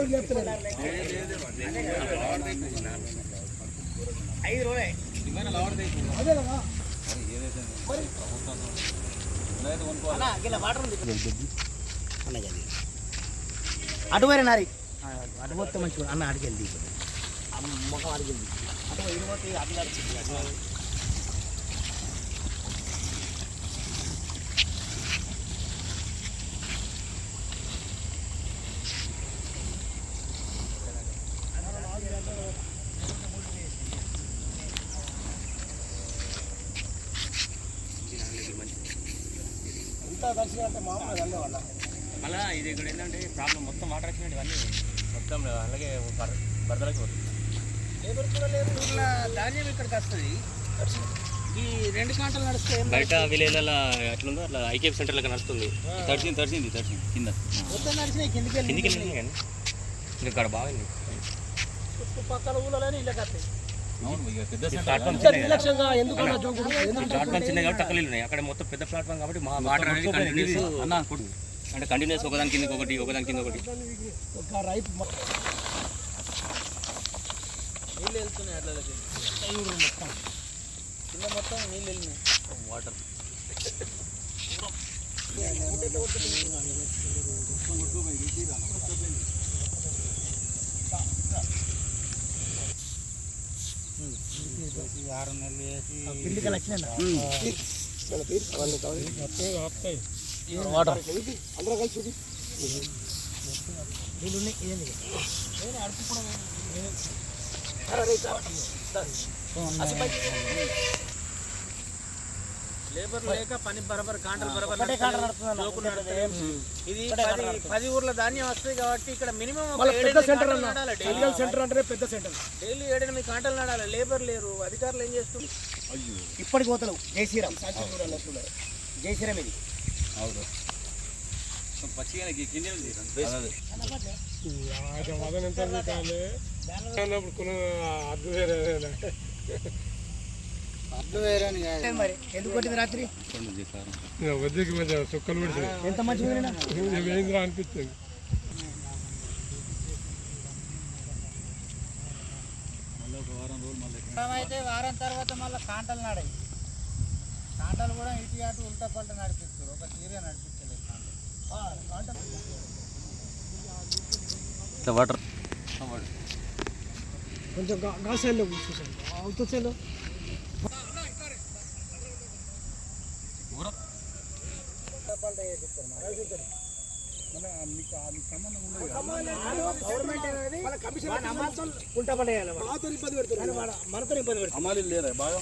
ఇప్పటికి చెప్తలేదు ఐదు రోజులే అదే కదా అన్న గిల్ల వాటర్ ఉంది. అన్న జల్ది అటు పోయి నారి అటు పోతే మంచిగా అన్న అడిగి వెళ్ళి ముఖం అడిగి వెళ్ళి అటు పోతే అటు నడిచింది అటు ఇంత దర్శనం అంటే మామూలుగా వెళ్ళే వాళ్ళ మళ్ళీ ఇది ఇక్కడ ఏంటంటే ప్రాబ్లం మొత్తం వాటర్ వచ్చినట్టు ఇవన్నీ. మొత్తం అలాగే బరదలకి పోతుంది. లేబర్ కూడా ఊర్లో ధాన్యం ఇక్కడికి వస్తుంది. ఈ రెండు గంటలు నడిస్తే ఏం బయట విలేజ్లలో ఎట్లుందో అట్లా ఐకేఎఫ్ సెంటర్ లెక్క నడుస్తుంది తడిసింది తడిసింది తడిసింది కింద. మొత్తం నడిచినాయి కిందికి వెళ్ళి కిందికి వెళ్ళింది కానీ. ఇంకా ఇక్కడ బాగుంది చుట్టుపక్కల ఊళ్ళోనే ఇళ్ళకి వస్తాయి నిర్లక్ష్యంగా ఎందుకు ప్లాట్ఫామ్ చిన్నది కాబట్టి తక్కువ ఉన్నాయి అక్కడ మొత్తం పెద్ద ప్లాట్ఫామ్ కాబట్టి మా వాటర్ అనేది కంటిన్యూస్ అన్న అంటే కంటిన్యూస్ ఒకదాని కింద ఒకటి ఒకదాని కింద ఒకటి. ఒక రైతు మ- నీళ్ళు వెళ్తున్నాయి అట్లకి ఊరు మొత్తం. కింద మొత్తం నీళ్ళు వెళ్ళినాయి. వాటర్ ఆరు నెలలు వేసి కిందికి వచ్చిన వాటర్ అందరూ కలిసి చూపి. నీళ్ళు ఉన్నాయి ఏంది లేబర్ లేక పని బరబర్ కాంటలు బరబర్ ఇది పది పది ఊర్ల ధాన్యం వస్తుంది కాబట్టి ఇక్కడ మినిమం సెంటర్ చెలియల్ సెంటర్ అంటేనే పెద్ద సెంటర్. డైలీ ఏడెనిమిది కాంటలు నడాలి. లేబర్ లేరు. అధికారులు ఏం చేస్తుంది ఇప్పటికి పోతలేవు. జై శ్రీరామ్. జై శ్రీరామ్ ఇది. అవును. కింద ఉంది అదే. మరి? ఎందుకు కొట్టింది రాత్రి. వద్దకి మధ్య సుక్కలు ఎంత మంచిగా అనిపిస్తుంది. అయితే వారం తర్వాత మళ్ళీ కాంటలు నాడాయి. కాంటలు కూడా ఇటు అటు ఉల్టా పల్ట నడిపిస్తారు. ఒక తీరే నడిపించలేదు కాంటలు. వాటర్. కొంచెం గా సైడ్లో కూర్చోండి అవుతా సైడ్లో మాతో ఇబ్బంది పెడుతున్నారు. మనతో ఇబ్బంది పెడతారు అమ్మాలి లేరా బాగా?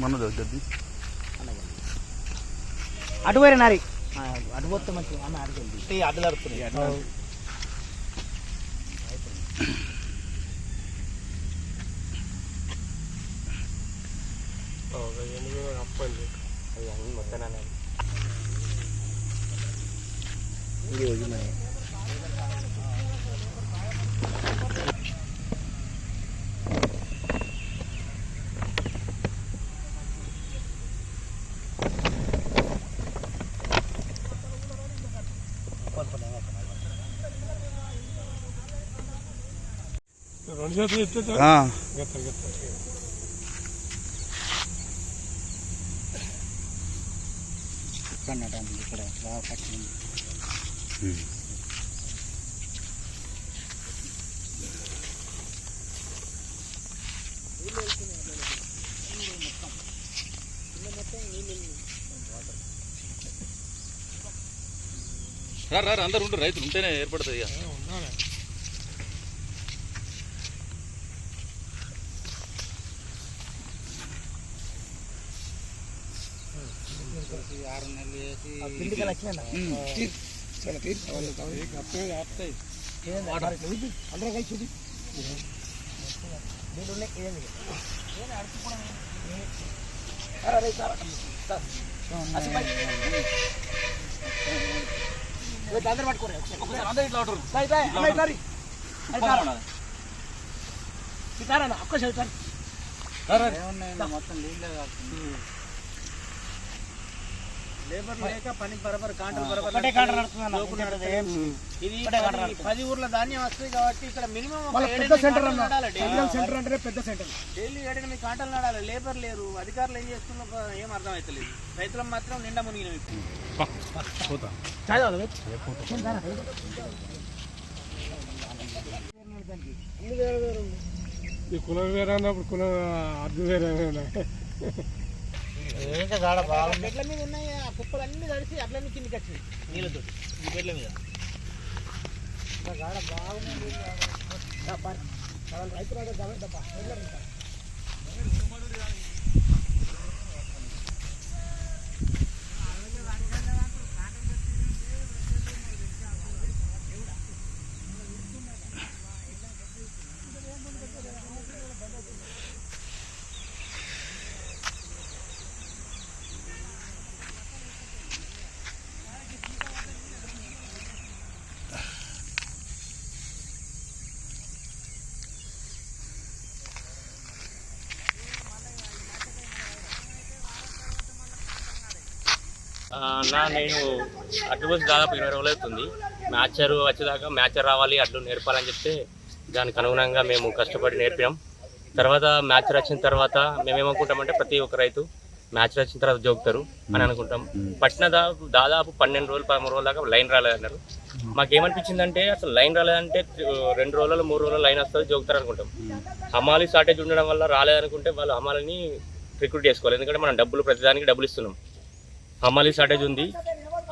మనది వద్దు అటు వేరే నారి? అటు పోతే మంచిగా అన్న అడిగింది అడ్డు నడుపుతున్నాయి ఇక్కడ బాగా పట్టింది అందరు ఉండు రైతులు ఉంటేనే ఏర్పడుతుంది ఇక కిందికి వచ్చిన చాలా తీర్చి అందరం కలిసి చూపి. దీంట్లో ఉన్నాయి, ఇదేంది? అరే, అరే, సార్. సార్. అసి పై. ఇవి అందరూ పట్టుకోరు అందరూ ఇట్లా ఉంటారు సాయి, మొత్తం అన్న ఇట్లా రీ. అది సార్. ఇట్లా రా అన్న, ఒక్కసారి ఇట్లా రీ. లేబర్ లేక పని బరబర్ కాంటలు బరబర్. ఇది పది- ఊర్ల ధాన్యం వస్తుంది కాబట్టి ఇక్కడ మినిమం పెద్ద సెంటర్ సెంటర్ అంటేనే పెద్ద సెంటర్. డైలీ ఏడైనా మీ కాంటలు నడాలి. లేబర్ లేరు. అధికారులు ఏం చేస్తున్నారో? ఏం అర్థం అవుతలేదు రైతులకు మాత్రం నిండా మునిగిన? ఈ కులం వేరే అన్నప్పుడు కులం అర్థం వేరే బెడ్ల మీద ఉన్నాయి ఆ కుప్పలు అన్ని తడిసి అట్లన్నీ కిందికి వచ్చినాయి. నీళ్ళతో. ఈ బెడ్ల మీద. పారు. మనం రైతు గమనిద్దాం, నా నేను అడ్డు వచ్చి దాదాపు ఇరవై రోజులు అవుతుంది. మ్యాచర్ వచ్చేదాకా మ్యాచర్ రావాలి అడ్డు నేర్పాలని చెప్తే దానికి అనుగుణంగా మేము కష్టపడి నేర్పినాం. తర్వాత మ్యాచ్ వచ్చిన తర్వాత మేమేమనుకుంటామంటే ప్రతి ఒక్క రైతు మ్యాచ్ వచ్చిన తర్వాత జోగుతారు అని అనుకుంటాం. పట్టిన దాదాపు దాదాపు పన్నెండు రోజులు పదమూడు రోజుల దాకా లైన్ రాలేదన్నారు. మాకేమనిపించిందంటే అసలు లైన్ రాలేదంటే రెండు రోజులు మూడు రోజులు లైన్ వస్తుంది జోగుతారు అనుకుంటాం. హమాలి షార్టేజ్ ఉండడం వల్ల రాలేదనుకుంటే వాళ్ళు హమాలని రిక్రూట్ చేసుకోవాలి. ఎందుకంటే మనం డబ్బులు ప్రతిదానికి డబ్బులు ఇస్తున్నాం. హమాలి షార్టేజ్ ఉంది.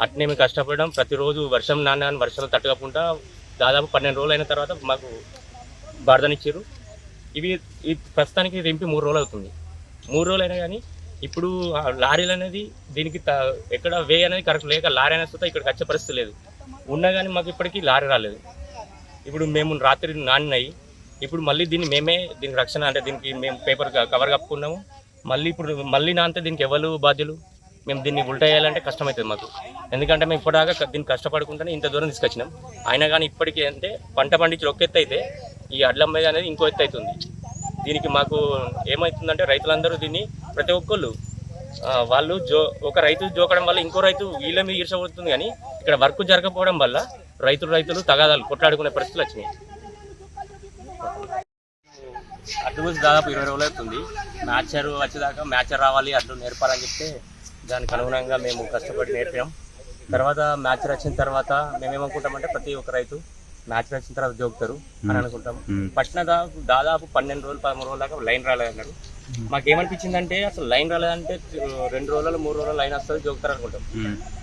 అట్నే మేము కష్టపడడం. ప్రతిరోజు వర్షం నాన్న వర్షాలు తట్టుకోకుండా దాదాపు పన్నెండు రోజులు అయిన తర్వాత మాకు బార్దనిచ్చారు. ఇవి ఈ ప్రస్తుతానికి రింపి మూడు రోజులు అవుతుంది. మూడు రోజులు అయినా కానీ ఇప్పుడు లారీలు అనేది దీనికి త- ఎక్కడ వే అనేది కరెక్ట్ లేక లారీ అనేది వస్తే ఇక్కడికి వచ్చే పరిస్థితి లేదు. ఉన్నా కానీ మాకు ఇప్పటికీ లారీ రాలేదు. ఇప్పుడు మేము రాత్రి నానినాయి. ఇప్పుడు మళ్ళీ దీన్ని మేమే దీనికి రక్షణ అంటే దీనికి మేము పేపర్ కవర్ కప్పుకున్నాము. మళ్ళీ ఇప్పుడు మళ్ళీ నాంతే దీనికి ఎవరు బాధ్యులు? మేము దీన్ని ఉల్టా చేయాలంటే కష్టమవుతుంది మాకు. ఎందుకంటే మేము ఇప్పటిదాకా దీన్ని కష్టపడుకుంటేనే ఇంత దూరం తీసుకొచ్చినాం. అయినా కానీ ఇప్పటికీ అంటే పంట పండించి ఒక ఎత్తు అయితే ఈ అడ్లం మీద అనేది ఇంకో ఎత్తు అవుతుంది. దీనికి మాకు ఏమవుతుందంటే రైతులందరూ దీన్ని ప్రతి ఒక్కళ్ళు వాళ్ళు జో ఒక రైతు జోకడం వల్ల ఇంకో రైతు వీళ్ళ మీద ఈర్షపడుతుంది కానీ ఇక్కడ వర్క్ జరగకపోవడం వల్ల రైతులు రైతులు తగాదాలు కొట్లాడుకునే పరిస్థితులు వచ్చినాయి. అడ్డు బస్సు దాదాపు ఇరవై రోజులు అవుతుంది. మ్యాచర్ వచ్చేదాకా మ్యాచర్ రావాలి అడ్డు నేర్పాలని చెప్తే దానికి అనుగుణంగా మేము కష్టపడి నేర్పాం. తర్వాత మ్యాచ్ వచ్చిన తర్వాత మేమేమనుకుంటామంటే ప్రతి ఒక్క రైతు మ్యాచ్ వచ్చిన తర్వాత జోకుతారు అని అనుకుంటాం. పట్టిన దాదాపు దాదాపు పన్నెండు రోజులు పదమూడు రోజుల దాకా లైన్ రాలేదన్నారు మాకేమనిపించిందంటే అసలు లైన్ రాలేదంటే రెండు రోజులు మూడు రోజులు లైన్ వస్తుంది జోకుతారు అనుకుంటాం.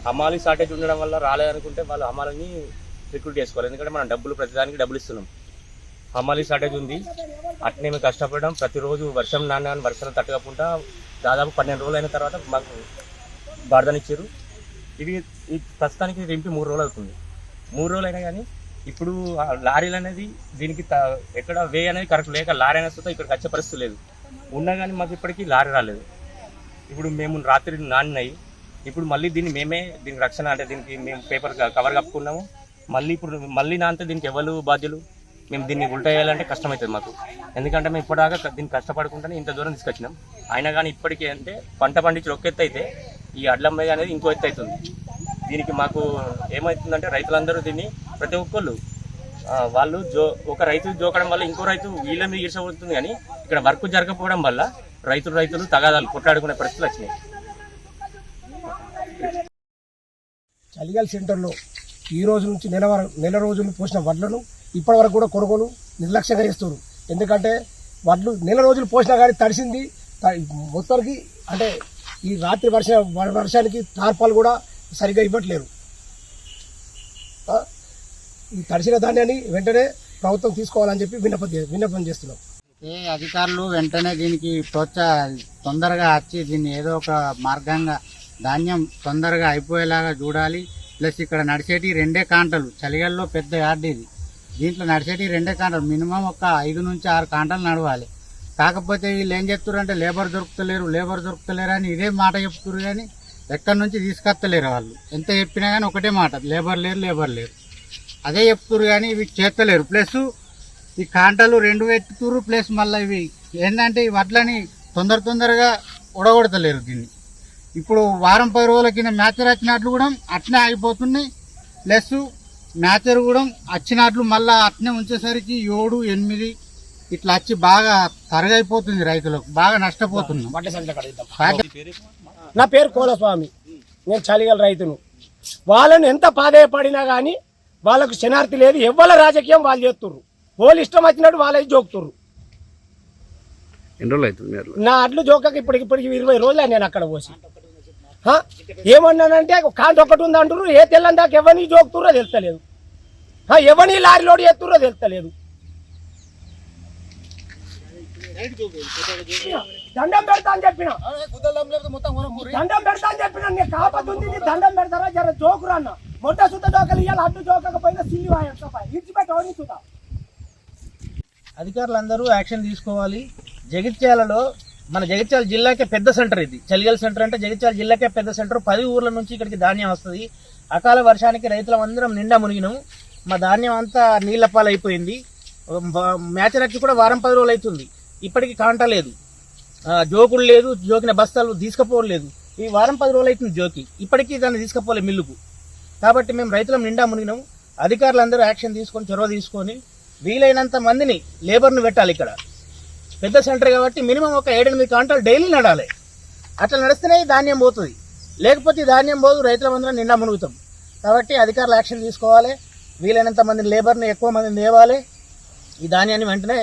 హమాలి షార్టేజ్ ఉండడం వల్ల రాలేదనుకుంటే వాళ్ళు హమాలని రిక్రూట్ చేసుకోవాలి. ఎందుకంటే మనం డబ్బులు ప్రతిదానికి డబ్బులు ఇస్తున్నాం. హమాలి షార్టేజ్ ఉంది. అట్నే మేము కష్టపడడం. ప్రతిరోజు వర్షం నాన్న వర్షాలు తట్టుకోకుండా దాదాపు పన్నెండు రోజులు అయిన తర్వాత మాకు బార్దనిచ్చారు ఇవి ఈ ప్రస్తుతానికి రింపి మూడు రోజులు అవుతుంది. మూడు రోజులు అయినా కానీ ఇప్పుడు ఆ లారీలు అనేది దీనికి త- ఎక్కడ వే అనేది కరెక్ట్ లేక లారీ అనేది వస్తే ఇక్కడికి వచ్చే పరిస్థితి లేదు. ఉన్నా కానీ మాకు ఇప్పటికీ లారీ రాలేదు. ఇప్పుడు మేము రాత్రి నానినాయి. ఇప్పుడు మళ్ళీ దీన్ని మేమే దీనికి రక్షణ అంటే దీనికి మేము పేపర్ కవర్ కప్పుకున్నాము. మళ్ళీ ఇప్పుడు మళ్ళీ నాంతే దీనికి ఎవరు బాధ్యులు? మేము దీన్ని ఉల్టా చేయాలంటే కష్టమవుతుంది మాకు. ఎందుకంటే మేము ఇప్పటిదాకా దీన్ని కష్టపడకుండానే ఇంత దూరం తీసుకొచ్చినాం. అయినా కానీ ఇప్పటికీ అంటే పంట పండించి ఒక అయితే ఈ అడ్ల అనేది ఇంకో ఎత్తు అవుతుంది. దీనికి మాకు ఏమవుతుందంటే రైతులందరూ దీన్ని ప్రతి ఒక్కళ్ళు వాళ్ళు జో ఒక రైతు జోకడం వల్ల ఇంకో రైతు వీళ్ళ మీద ఈర్షపడుతుంది కానీ ఇక్కడ వర్క్ జరగకపోవడం వల్ల రైతులు రైతులు తగాదాలు కొట్లాడుకునే పరిస్థితులు వచ్చినాయి. చలిగల్ సెంటర్లో ఈ రోజు నుంచి నెల నెల రోజులు పోసిన వడ్లను ఇప్పటి వరకు కూడా కొనుగోలు నిర్లక్ష్యంగా చేస్తారు ఎందుకంటే వడ్లు నెల రోజులు పోసినా కానీ తడిసింది మొత్తానికి అంటే ఈ రాత్రి వర్ష వర్షాలకి వర్షానికి తార్పాలు కూడా సరిగ్గా ఇవ్వట్లేరు. ఈ తడిసిన ధాన్యాన్ని వెంటనే ప్రభుత్వం తీసుకోవాలని చెప్పి విన్నపం చే- విన్నపం చేస్తున్నాం. ఏ అధికారులు వెంటనే దీనికి ప్రోత్సాహ తొందరగా వచ్చి దీన్ని ఏదో ఒక మార్గంగా ధాన్యం తొందరగా అయిపోయేలాగా చూడాలి. ప్లస్ ఇక్కడ నడిచేటి రెండే కాంటలు చలిగల్లో పెద్ద యార్డ్ ఇది. దీంట్లో నడిచేటి రెండే కాంటాలు మినిమం ఒక ఐదు నుంచి ఆరు కాంటాలు నడవాలి. కాకపోతే వీళ్ళు ఏం చెప్తారంటే లేబర్ దొరుకుతలేరు లేబర్ దొరుకుతలేరు అని ఇదే మాట చెప్తారు కానీ ఎక్కడి నుంచి తీసుకొస్తలేరు వాళ్ళు. ఎంత చెప్పినా కానీ ఒకటే మాట లేబర్ లేరు లేబర్ లేరు. అదే చెప్తారు కానీ ఇవి చేస్తలేరు. ప్లస్ ఈ కాంటలు రెండు ఎత్తుతురు ప్లస్ మళ్ళీ ఇవి ఏంటంటే ఈ వడ్లని తొందర తొందరగా ఉడగొడతలేరు దీన్ని. ఇప్పుడు వారం పది రోజుల కింద మ్యాచర్ వచ్చినట్లు కూడా అట్నే ఆగిపోతున్నాయి. ప్లస్ మ్యాచర్ కూడా వచ్చినట్లు మళ్ళీ అట్నే ఉంచేసరికి ఏడు ఎనిమిది ఇట్లా వచ్చి బాగా తరగైపోతుంది రైతులకు బాగా నష్టపోతున్నాం. కాకపోతే నా పేరు కోలస్వామి. నేను చలిగల రైతును. వాళ్ళని ఎంత పాదేయపడినా కానీ వాళ్ళకు శనార్థి లేదు. ఎవ్వల రాజకీయం వాళ్ళు చేస్తుర్రు. వాళ్ళు ఇష్టం వచ్చినట్టు జోకుతుర్రు. అవుతుంది మీరు నా అడ్లు జోకక ఇప్పటికి ఇప్పటికి ఇరవై రోజులు నేను అక్కడ పోసి? ఏమన్నానంటే కాంట ఒకటి ఉంది అంటారు ఏ తెల్లని దాకా ఎవరిని జోకుతుర్రో తెలుస్తలేదు. హ, ఎవరిని లారీ లోడ్ చేస్తుర్రో తెలుస్తలేదు. దండం పెడతా అని చెప్పిన. దండం పెడతా అని చెప్పిన. నీ దండం పెడతారా? జర జోకురా అన్న మొట్ట సుత జోకలు ఇవ్వాలి అడ్డు జోకకపోయినా సిల్లి వాయి ఇచ్చిపెట్టవని చూద్దాం అధికారులందరూ యాక్షన్ తీసుకోవాలి. జగిత్యాలలో మన జగిత్యాల జిల్లాకే పెద్ద సెంటర్ ఇది. చలిగల్ సెంటర్ అంటే జగిత్యాల జిల్లాకే పెద్ద సెంటర్. పది ఊర్ల నుంచి ఇక్కడికి ధాన్యం వస్తుంది. అకాల వర్షానికి రైతులం అందరం నిండా మునిగినాం. మా ధాన్యం అంతా నీళ్ళ పాలైపోయింది. వచ్చి కూడా వారం పది రోజులు అవుతుంది. ఇప్పటికీ కాంట లేదు. జోకుడు లేదు జోకిన బస్తాలు తీసుకుపోలేదు ఈ వారం పది రోజులు అవుతుంది జోకి. ఇప్పటికీ దాన్ని తీసుకుపోలేదు మిల్లుకు. కాబట్టి మేము రైతులం నిండా మునిగినాం అధికారులందరూ యాక్షన్ తీసుకొని చొరవ తీసుకొని వీలైనంత మందిని లేబర్ను పెట్టాలి ఇక్కడ. పెద్ద సెంటర్ కాబట్టి మినిమం ఒక ఏడెనిమిది కాంటాలు డైలీ నడాలి. అట్లా నడిస్తేనే ధాన్యం పోతుంది. లేకపోతే ధాన్యం పోదు రైతులందరం నిండా మునుగుతాం. కాబట్టి అధికారులు యాక్షన్ తీసుకోవాలి. వీలైనంత మంది లేబర్ని ఎక్కువ మందిని తేవాలి. ఈ ధాన్యాన్ని వెంటనే